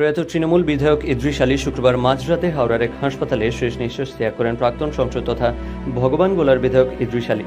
প্রয়াত তৃণমূল বিধায়ক ইদ্রিস আলী শুক্রবার মাঝরাতে হাওড়ার এক হাসপাতালে শেষ নিঃশ্বাস ত্যাগ করেন প্রাক্তন সংসদ তথা ভগবান গোলার বিধায়ক ইদ্রিস আলী।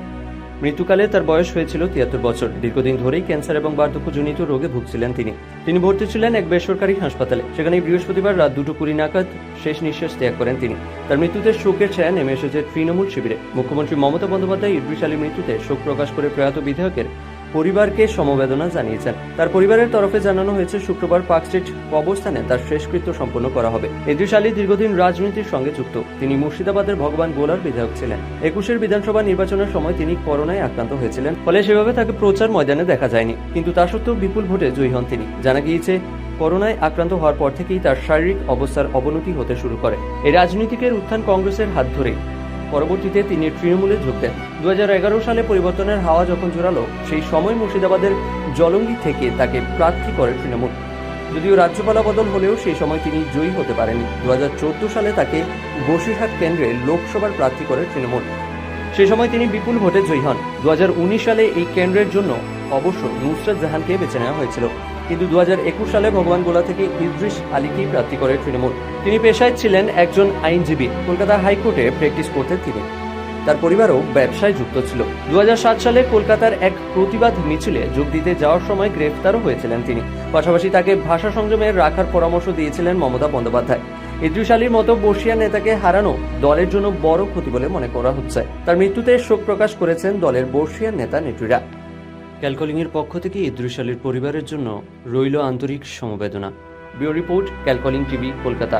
মৃত্যুকালে তার বয়স হয়েছিল তিয়াত্তর বছর। দীর্ঘদিন ধরেই ক্যান্সার এবং বার্ধক্যজনিত রোগে ভুগছিলেন তিনি। তিনি ভর্তি ছিলেন এক বেসরকারি হাসপাতালে। সেখানে বৃহস্পতিবার রাত দুটো কুড়ি নাগাদ শেষ নিঃশ্বাস ত্যাগ করেন তিনি। তার মৃত্যুতে শোকের ছায়া নেমে এসেছে তৃণমূল শিবিরে। মুখ্যমন্ত্রী মমতা বন্দ্যোপাধ্যায় ইদ্রিস আলী মৃত্যুতে শোক প্রকাশ করে প্রয়াত বিধায়কের পরিবারকে সমবেদনা জানিয়েছেন। তার পরিবারের তরফে জানানো হয়েছে, শুক্রবার পার্ক স্ট্রিট কবরস্থানে তার শেষকৃত্য সম্পন্ন করা হবে। ইদ্রিস আলী দীর্ঘদিন রাজনীতির সঙ্গে যুক্ত, তিনি মুর্শিদাবাদের ভগবান গোলার বিধায়ক ছিলেন। একুশের বিধানসভা নির্বাচনের সময় তিনি করোনায় আক্রান্ত হয়েছিলেন, ফলে সেভাবে তাকে প্রচার ময়দানে দেখা যায়নি। কিন্তু তা সত্ত্বেও বিপুল ভোটে জয়ী হন তিনি। জানা গিয়েছে, করোনায় আক্রান্ত হওয়ার পর থেকেই তার শারীরিক অবস্থার অবনতি হতে শুরু করে। এই রাজনীতিকের উত্থান কংগ্রেসের হাত ধরেই। পরবর্তীতে তিনি তৃণমূলে যোগ দেন। দু হাজার এগারো সালে পরিবর্তনের হাওয়া যখন জোরালো, সেই সময় মুর্শিদাবাদের জলঙ্গি থেকে তাকে প্রার্থী করে তৃণমূল। যদিও রাজ্যপালা বদল হলেও সেই সময় তিনি জয়ী হতে পারেননি। দু সালে তাকে বসিরহাট কেন্দ্রে লোকসভার প্রার্থী করে তৃণমূল। সেই সময় তিনি বিপুল ভোটে জয়ী হন। দু হাজার উনিশ সালে এই কেন্দ্রের জন্য অবশ্য নুসরাত জাহানকে বেছে নেওয়া হয়েছিল। কিন্তু দু হাজার একুশ সালে ভগবান গোলা থেকে ইদ্রিস আলীকেই প্রার্থী করে তৃণমূল। তিনি পেশায় ছিলেন একজন আইনজীবী। কলকাতা হাইকোর্টে প্র্যাকটিস করতেন তিনি। তার পরিবারও ব্যবসায় যুক্ত ছিল। দু সালে কলকাতার এক প্রতিবাদ মিছিলে যোগ দিতে যাওয়ার সময় গ্রেফতারও হয়েছিলেন তিনি। পাশাপাশি তাকে ভাষা সংযমে রাখার পরামর্শ দিয়েছিলেন মমতা বন্দ্যোপাধ্যায়। ইদ্রিস আলীর মতো বর্ষিয়া নেতাকে হারানো দলের জন্য বড় ক্ষতি বলে মনে করা হচ্ছে। তার মৃত্যুতে শোক প্রকাশ করেছেন দলের বর্ষিয়ার নেতা নেত্রীরা। ক্যালকলিংয়ের পক্ষ থেকে ইদ্রিস আলীর পরিবারের জন্য রইল আন্তরিক সমবেদনা। ব্যুরো রিপোর্ট, ক্যালকলিং টিভি, কলকাতা।